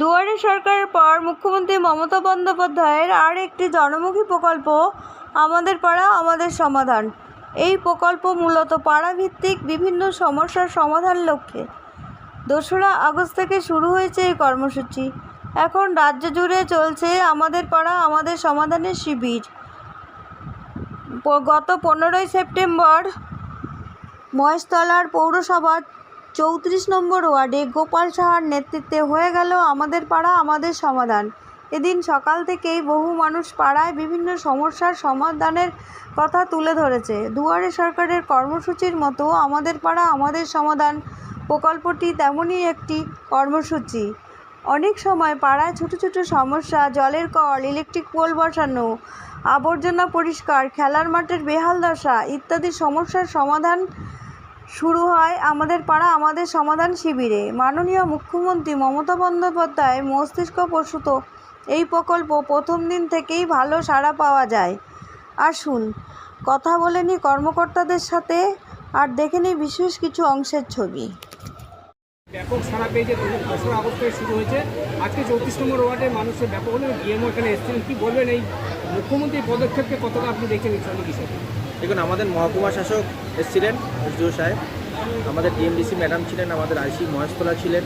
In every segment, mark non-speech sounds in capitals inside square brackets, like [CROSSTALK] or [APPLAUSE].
দুয়ারে সরকারের পর মুখ্যমন্ত্রী মমতা বন্দ্যোপাধ্যায়ের আর একটি জনমুখী প্রকল্প, আমাদের পাড়া, আমাদের সমাধান। এই প্রকল্প মূলত পাড়াভিত্তিক বিভিন্ন সমস্যার সমাধান লক্ষ্যে। দোসরা আগস্ট থেকে শুরু হয়েছে এই কর্মসূচি। এখন রাজ্য জুড়ে চলছে আমাদের পাড়া, আমাদের সমাধানের শিবির। গত পনেরোই সেপ্টেম্বর মহেশতলার পৌরসভার চৌত্রিশ নম্বর ওয়ার্ডে গোপাল সাহার নেতৃত্বে হয়ে গেল আমাদের পাড়া, আমাদের সমাধান। এদিন সকাল থেকেই বহু মানুষ পাড়ায় বিভিন্ন সমস্যার সমাধানের কথা তুলে ধরেছে। দুয়ারে সরকারের কর্মসূচির মতো আমাদের পাড়া, আমাদের সমাধান প্রকল্পটি তেমনই একটি কর্মসূচি। অনেক সময় পাড়ায় ছোট ছোট সমস্যা, জলের কল, ইলেকট্রিক পোল বসানো, আবর্জনা পরিষ্কার, খেলার মাঠের বেহাল দশা ইত্যাদি সমস্যার সমাধান শুরু হয় আমাদের পাড়া আমাদের সমাধান শিবিরে। মাননীয় মুখ্যমন্ত্রী মমতা বন্দ্যোপাধ্যায় মস্তিষ্ক প্রসূত। এই প্রকল্প প্রথম দিন থেকেই ভালো সাড়া পাওয়া যায়। আসুন, কথা বলে নি কর্মকর্তাদের সাথে আর দেখে নিই বিশেষ কিছু অংশের ছবি। ব্যাপক সারা পেয়েছে দোসরা আগস্ট থেকে শুরু হয়েছে। আজকে চৌত্রিশ নম্বর ওয়ার্ডে মানুষের ব্যাপক হলে ডিএমও এখানে এসেছিলেন কি বলবেন এই মুখ্যমন্ত্রীর পদক্ষেপকে কতটা আপনি দেখছেন এই হিসেবে দেখুন, আমাদের মহকুমা শাসক এসেছিলেন এসডিও সাহেব। আমাদের ডিএমডিসি ম্যাডাম ছিলেন, আমাদের আইসি মহেশতলা ছিলেন,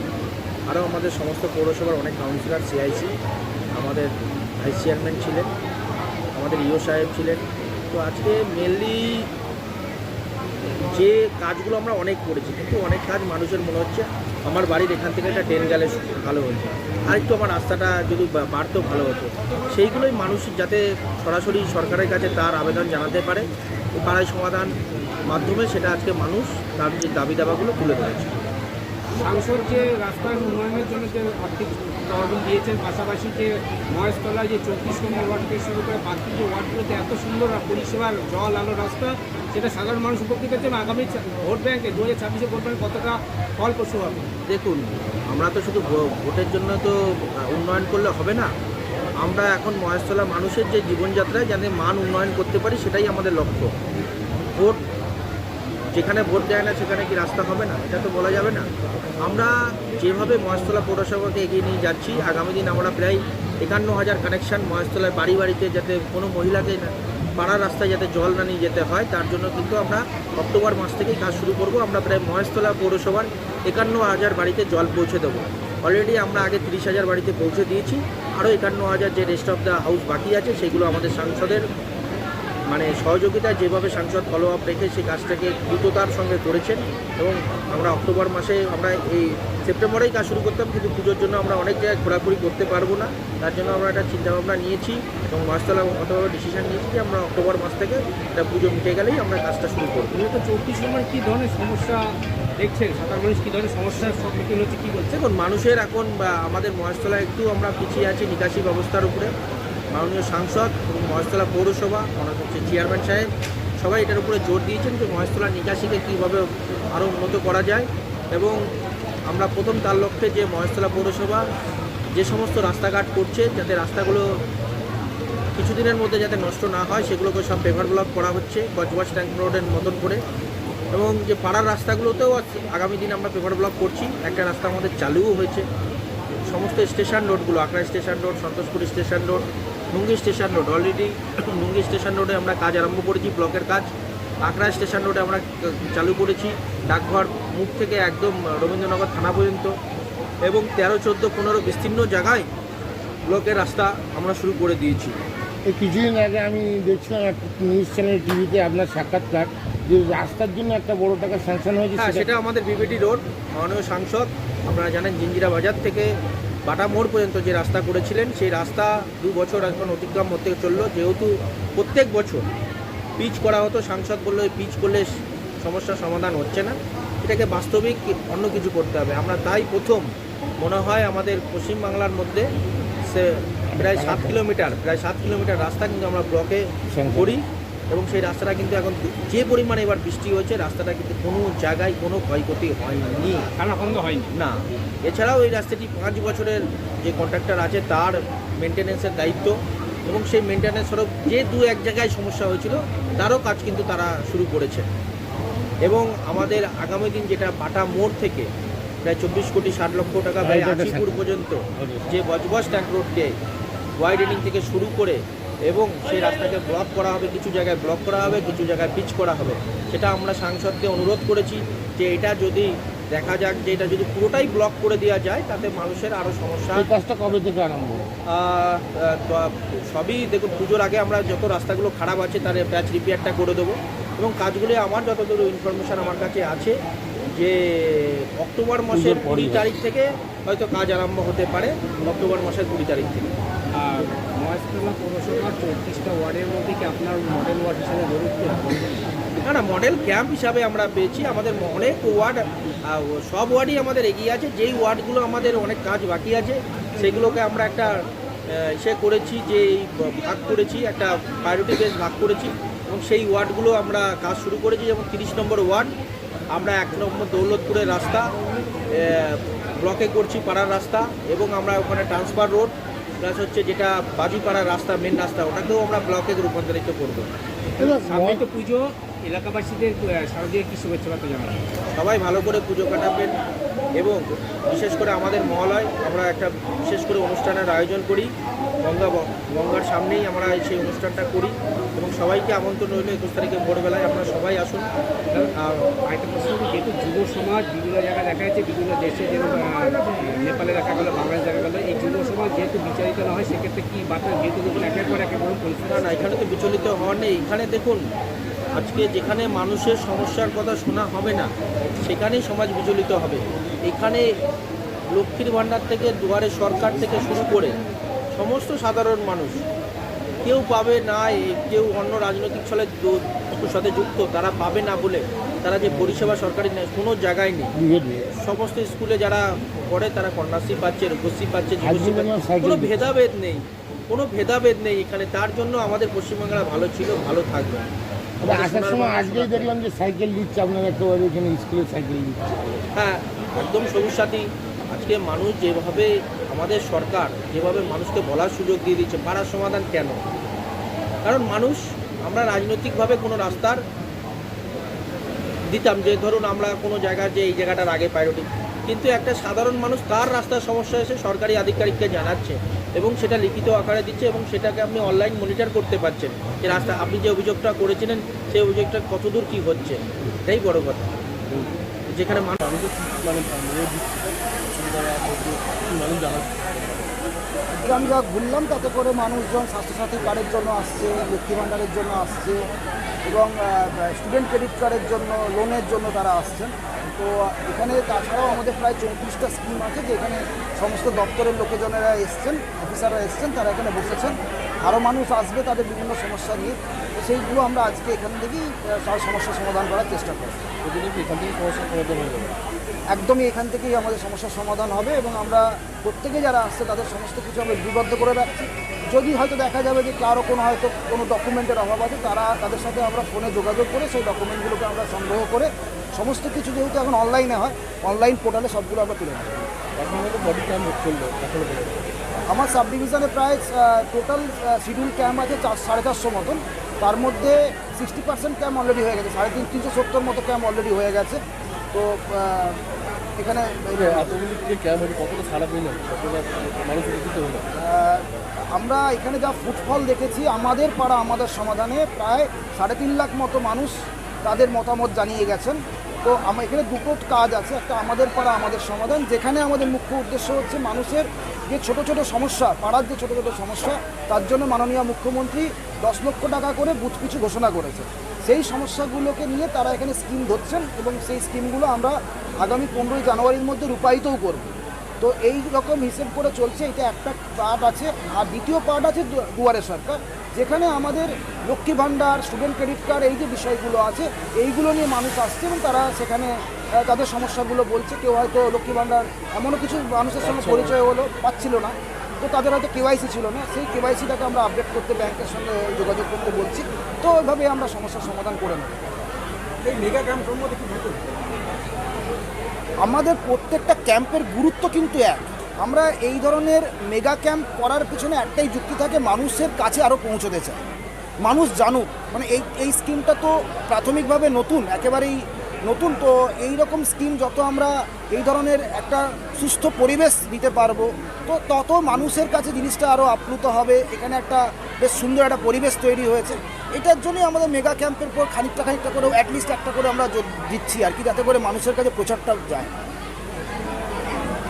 আরও আমাদের সমস্ত পৌরসভার অনেক কাউন্সিলর, সিআইসি, আমাদের ভাইস চেয়ারম্যান ছিলেন, আমাদের ইও সাহেব ছিলেন। তো আজকে মেনলি যে কাজগুলো আমরা অনেক করেছি, কিন্তু অনেক কাজ মানুষের মনে হচ্ছে আমার বাড়ির এখান থেকে একটা ট্রেন গেলে ভালো হতো। আর একটু আমার রাস্তাটা যদি বা- বাড়তেও ভালো হতো। সেইগুলোই মানুষ যাতে সরাসরি সরকারের কাছে তার আবেদন জানাতে পারে পাড়ায় সমাধান মাধ্যমে সেটা আজকে মানুষ তার যে দাবি দাবাগুলো তুলে ধরেছে। সাংসদ যে রাস্তার উন্নয়নের জন্য যে আর্থিক তহবিল দিয়েছেন। পাশাপাশি যে মহেশতলায় যে চব্বিশ নম্বর ওয়ার্ড থেকে শুরু করে বাকি যে ওয়ার্ডগুলোতে এত সুন্দর পরিষেবার জল আলো রাস্তা, সেটা সাধারণ মানুষ উপকৃত হচ্ছে আগামী ভোট ব্যাংকে দু হাজার ছাব্বিশে ভোট ব্যাংক কতটা ফলপ্রসূ হবে? দেখুন, আমরা তো শুধু ভোটের জন্য তো উন্নয়ন করলে হবে না। আমরা এখন মহেশতলা মানুষের যে জীবনযাত্রায় যাতে মান উন্নয়ন করতে পারি, সেটাই আমাদের লক্ষ্য। ভোট যেখানে ভোট দেয় না, সেখানে কি রাস্তা হবে না? এটা তো বলা যাবে না। আমরা যেভাবে মহেশতলা পৌরসভাকে এগিয়ে নিয়ে যাচ্ছি, আগামী দিন আমরা প্রায় একান্ন হাজার কানেকশান মহেশতলায় বাড়ি বাড়িতে যাতে কোনো মহিলাকে পাড়ার রাস্তায় যাতে জল না নিয়ে যেতে হয়, তার জন্য কিন্তু আমরা অক্টোবর মাস থেকেই কাজ শুরু করব। আমরা প্রায় মহেশতলা পৌরসভার একান্ন হাজার বাড়িতে জল পৌঁছে দেবো। অলরেডি আমরা আগে তিরিশ হাজার বাড়িতে পৌঁছে দিয়েছি। আরও একান্ন হাজার যে রেস্ট অফ দ্য হাউস বাকি আছে, সেগুলো আমাদের সাংসদের মানে সহযোগিতায় যেভাবে সাংসদ ফলো আপ রেখে সেই কাজটাকে দ্রুততার সঙ্গে করেছেন এবং আমরা অক্টোবর মাসে আমরা এই সেপ্টেম্বরেই কাজ শুরু করতাম কিন্তু পুজোর জন্য আমরা অনেক জায়গায় ঘোরাঘুরি করতে পারব না। তার জন্য আমরা একটা চিন্তাভাবনা নিয়েছি এবং মাসতলা অতভাবে ডিসিশন নিয়েছি যে আমরা অক্টোবর মাস থেকে এটা পুজো মিটে গেলেই আমরা কাজটা শুরু করব। মূলত চব্বিশ নম্বর কী ধরনের সমস্যা দেখছেন? সাধারণ মানুষ কী ধরনের সমস্যার সম্মুখীন হচ্ছে কী বলছে দেখুন মানুষের এখন বা আমাদের মহেশতলা একটু আমরা পিছিয়ে আছি নিকাশি ব্যবস্থার উপরে। মাননীয় সাংসদ এবং মহেশতলা পৌরসভা, ওনার হচ্ছে চেয়ারম্যান সাহেব, সবাই এটার উপরে জোর দিয়েছেন যে মহেশতলা নিকাশিকে কীভাবে আরও উন্নত করা যায় এবং আমরা প্রথম তার লক্ষ্যে যে মহেশতলা পৌরসভা যে সমস্ত রাস্তাঘাট করছে, যাতে রাস্তাগুলো কিছুদিনের মধ্যে যাতে নষ্ট না হয়, সেগুলোকে সব পেভার ব্লক করা হচ্ছে গজবাস ট্যাঙ্ক রোডের মতন করে এবং যে পাড়ার রাস্তাগুলোতেও আগামী দিন আমরা পেপার ব্লক করছি, একটা রাস্তা আমাদের চালুও হয়েছে। সমস্ত station রোডগুলো Akra station road, Santoshpur station road Nungi station road. Already [COUGHS] Nungi station রোডে আমরা কাজ আরম্ভ করেছি ব্লকের কাজ। আকরা স্টেশন রোডে আমরা চালু করেছি ডাকঘর মুখ থেকে একদম রবীন্দ্রনগর থানা পর্যন্ত। এবং তেরো চোদ্দ পনেরো বিস্তীর্ণ জায়গায় ব্লকের রাস্তা আমরা শুরু করে দিয়েছি। এই কিছুদিন আগে আমি দেখছিলাম একটা নিউজ চ্যানেল টিভিতে আপনার সাক্ষাৎকার যে রাস্তার জন্য একটা বড় টাকা স্যাংশন হয়েছে হ্যাঁ সেটা আমাদের বিবিটি রোড মাননীয় সাংসদ আপনারা জানেন জিঞ্জিরা বাজার থেকে বাটা মোড় পর্যন্ত যে রাস্তা করেছিলেন, সেই রাস্তা দু বছর এখন অতিক্রম হতে চলল। যেহেতু প্রত্যেক বছর পিচ করা হতো, সাংসদ বলল পিচ করলে সমস্যার সমাধান হচ্ছে না। এটাকে বাস্তবিক অন্য কিছু করতে হবে। আমরা তাই প্রথম মনে হয় আমাদের পশ্চিমবাংলার মধ্যে সে প্রায় সাত কিলোমিটার, প্রায় সাত কিলোমিটার রাস্তা কিন্তু আমরা ব্লকে করি। এবং সেই রাস্তাটা কিন্তু এখন যে পরিমাণে এবার বৃষ্টি হয়েছে রাস্তাটা কিন্তু কোনো জায়গায় কোনো ক্ষয়ক্ষতি হয়নি। হয়নি। না। এছাড়াও এই রাস্তাটি পাঁচ বছরের যে কন্ট্রাক্টর আছে তার মেনটেন্যান্সের দায়িত্ব এবং সেই মেনটেন্যান্স সড়ক যে দু এক জায়গায় সমস্যা হয়েছিল তারও কাজ কিন্তু তারা শুরু করেছে। এবং আমাদের আগামী দিন যেটা বাটা মোড় থেকে প্রায় চব্বিশ কোটি ষাট লক্ষ টাকা ব্যয় আশিপুর পর্যন্ত যে বজবজ ট্যাঙ্ক রোডকে ওয়াইডেনিং থেকে শুরু করে এবং সেই রাস্তাকে ব্লক করা হবে কিছু জায়গায় ব্লক করা হবে কিছু জায়গায় পিচ করা হবে। সেটা আমরা সাংসদকে অনুরোধ করেছি যে এটা যদি দেখা যাক যে এটা যদি পুরোটাই ব্লক করে দেওয়া যায় তাতে মানুষের আরও সমস্যা কাজটা কবে থেকে আরম্ভ? সবই দেখুন পুজোর আগে আমরা যত রাস্তাগুলো খারাপ আছে তার প্যাচ রিপেয়ারটা করে দেবো। এবং কাজগুলি আমার যতদূর ইনফরমেশন আমার কাছে আছে যে অক্টোবর মাসের কুড়ি তারিখ থেকে হয়তো কাজ আরম্ভ হতে পারে অক্টোবর মাসের কুড়ি তারিখ থেকে। আর মহেশতলা পৌরসভার চৌত্রিশটা ওয়ার্ডের মধ্যে কি আপনার মডেল ওয়ার্ড হিসেবে উঠতে না না মডেল ক্যাম্প হিসাবে আমরা পেয়েছি। আমাদের অনেক ওয়ার্ড সব ওয়ার্ডই আমাদের এগিয়ে আছে। যেই ওয়ার্ডগুলো আমাদের অনেক কাজ বাকি আছে সেগুলোকে আমরা একটা ইসে করেছি যে ভাগ করেছি একটা প্রায়োরিটি বেস ভাগ করেছি। এবং সেই ওয়ার্ডগুলো আমরা কাজ শুরু করেছি যেমন তিরিশ নম্বর ওয়ার্ড। আমরা এক নম্বর দৌলতপুরের রাস্তা ব্লকে করছি পাড়ার রাস্তা এবং আমরা ওখানে ট্রান্সফার রোড প্লাস হচ্ছে যেটা বাজিপাড়ার রাস্তা মেন রাস্তা ওটাকেও আমরা ব্লকে রূপান্তরিত করব। সামনে তো পুজো এলাকাবাসীদের শারদীয় কি শুভেচ্ছা বার্তা জানাবেন সবাই ভালো করে পুজো কাটাবেন এবং বিশেষ করে আমাদের মহালয় আমরা একটা বিশেষ করে অনুষ্ঠানের আয়োজন করি। গঙ্গা গঙ্গার সামনেই আমরা সেই অনুষ্ঠানটা করি এবং সবাইকে আমন্ত্রণ রইল একুশ তারিখে ভোরবেলায়। আপনারা সবাই আসুন। আর আরেকটা প্রশ্ন যেহেতু যুব সমাজ বিভিন্ন জায়গায় দেখা যাচ্ছে, বিভিন্ন দেশে যেরকম নেপালে দেখা গেলো, বাংলাদেশ দেখা গেলো, এই যুব সমাজ যেহেতু বিচারিত না হয়, সেক্ষেত্রে কি বার্তা যেহেতু দেখুন একের পর একের পরিস্থিতি? না, এখানে তো বিচলিত হওয়ার নেই। এখানে দেখুন, আজকে যেখানে মানুষের সমস্যার কথা শোনা হবে না, সেখানেই সমাজ বিচলিত হবে। এখানে লক্ষ্মীর ভাণ্ডার থেকে দুয়ারে সরকার থেকে শুরু করে সমস্ত সাধারণ মানুষ কেউ পাবে না কেউ অন্য রাজনৈতিক ছলে সাথে যুক্ত তারা পাবে না বলে তারা যে পরিষেবা সরকারি নেয় কোনো জায়গায় নেই। সমস্ত স্কুলে যারা পড়ে তারা কন্যাশ্রী পাচ্ছে রূপশ্রী পাচ্ছে যুবশ্রী আজকে পাচ্ছে কোনো ভেদাভেদ নেই কোনো ভেদাভেদ নেই এখানে। তার জন্য আমাদের পশ্চিমবাংলা ভালো ছিল ভালো থাকবে। আমাদের আসার সময় আজকেই দেখলাম যে সাইকেল দিচ্ছে আপনারা একেবারে এখানে স্কুলে সাইকেল দিচ্ছে। হ্যাঁ একদম সবুজ সাথী আজকে মানুষ যেভাবে আমাদের সরকার যেভাবে মানুষকে বলার সুযোগ দিয়ে দিচ্ছে, পাড়ার সমাধান কেন? কারণ মানুষ, আমরা রাজনৈতিকভাবে কোনো রাস্তার দিতাম যে ধরুন আমরা কোনো জায়গার যে এই জায়গাটার আগে প্রায়োরিটি কিন্তু একটা সাধারণ মানুষ তার রাস্তার সমস্যা এসে সরকারি আধিকারিককে জানাচ্ছে এবং সেটা লিখিত আকারে দিচ্ছে এবং সেটাকে আপনি অনলাইন মনিটর করতে পারছেন যে রাস্তা, আপনি যে অভিযোগটা করেছিলেন সেই অভিযোগটা কতদূর কী হচ্ছে? এটাই বড় কথা। যেখানে মানুষ আজকে আমি যা ঘুরলাম তাতে করে মানুষজন স্বাস্থ্যসাথী কার্ডের জন্য আসছে লক্ষ্মী ভাণ্ডারের জন্য আসছে, এবং স্টুডেন্ট ক্রেডিট কার্ডের জন্য লোনের জন্য তারা আসছেন। তো, এখানে তাছাড়াও আমাদের প্রায় চৌত্রিশটা স্কিম আছে যে এখানে সমস্ত দপ্তরের লোকজনেরা এসছেন অফিসাররা এসছেন, তারা এখানে বসেছেন। আরও মানুষ আসবে তাদের বিভিন্ন সমস্যা নিয়ে সেইগুলো আমরা আজকে এখান থেকেই তার সমস্যার সমাধান করার চেষ্টা করব। এখান থেকে সমস্যা সমাধান হয়ে যাবে? একদমই এখান থেকেই আমাদের সমস্যার সমাধান হবে এবং আমরা প্রত্যেকে যারা আসছে তাদের সমস্ত কিছু আমরা বিবদ্ধ করে রাখছি। যদি হয়তো দেখা যাবে যে কারও কোনো হয়তো কোনো ডকুমেন্টের অভাব আছে তারা তাদের সাথে আমরা ফোনে যোগাযোগ করে সেই ডকুমেন্টগুলোকে আমরা সংগ্রহ করে সমস্ত কিছু যেহেতু এখন অনলাইনে হয় অনলাইন পোর্টালে সবগুলো আমরা তুলে নেব এখন হয়তো বডি ক্যাম্প চলল এখন আমার সাব ডিভিশনে প্রায় টোটাল শিডিউল ক্যাম্প আছে চার সাড়ে চারশো মতন। তার মধ্যে সিক্সটি পার্সেন্ট ক্যাম্প অলরেডি হয়ে গেছে সাড়ে তিন তিনশো সত্তর মতো ক্যাম্প অলরেডি হয়ে গেছে। তো এখানে আমরা এখানে যা ফুটফল দেখেছি আমাদের পাড়া আমাদের সমাধানে প্রায় সাড়ে তিন লাখ মতো মানুষ তাদের মতামত জানিয়ে গেছেন। তো আমার এখানে দুটো কাজ আছে। একটা আমাদের পাড়া, আমাদের সমাধান, যেখানে আমাদের মুখ্য উদ্দেশ্য হচ্ছে মানুষের যে ছোট ছোট সমস্যা, পাড়ার যে ছোট ছোট সমস্যা, তার জন্য মাননীয় মুখ্যমন্ত্রী দশ লক্ষ টাকা করে বুথ কিছু ঘোষণা করেছে। সেই সমস্যাগুলোকে নিয়ে তারা এখানে স্কিম ধরছেন এবং সেই স্কিমগুলো আমরা আগামী পনেরোই জানুয়ারির মধ্যে রূপায়িতও করব। তো এই রকম হিসেব করে চলছে এটা একটা পার্ট আছে। আর দ্বিতীয় পার্ট আছে দুয়ারে সরকার যেখানে আমাদের Lakshmi Bhandar student credit card এই যে বিষয়গুলো আছে এইগুলো নিয়ে মানুষ আসছে এবং তারা সেখানে তাদের সমস্যাগুলো বলছে। কেউ হয়তো লক্ষ্মী ভাণ্ডার এমনও কিছু মানুষের সঙ্গে পরিচয় হলো পাচ্ছিল না। তো তাদের হয়তো কেওয়াইসি ছিল না। সেই কেওয়াইসিটাকে আমরা আপডেট করতে ব্যাংকের সঙ্গে যোগাযোগ করতে বলছি। তো ওইভাবে আমরা সমস্যার সমাধান করে নেব। এই মেগা গ্রাম সম্বন্ধে কি আমাদের প্রত্যেকটা ক্যাম্পের গুরুত্ব কিন্তু এক। আমরা এই ধরনের মেগা ক্যাম্প করার পিছনে একটাই যুক্তি থাকে, মানুষের কাছে আরও পৌঁছতে চায়। মানুষ জানুক। মানে এই এই স্কিমটা তো প্রাথমিকভাবে নতুন, একেবারেই নতুন, তো এই রকম স্কিম যত আমরা এই ধরনের একটা সুস্থ পরিবেশ দিতে পারব, তো তত মানুষের কাছে জিনিসটা আরও আপ্লুত হবে। এখানে একটা বেশ সুন্দর একটা পরিবেশ তৈরি হয়েছে। এটার জন্যই আমাদের মেগা ক্যাম্পের পর খানিকটা খানিকটা করেও অ্যাটলিস্ট একটা করে আমরা দিচ্ছি আর কি, যাতে করে মানুষের কাছে প্রচারটা যায়।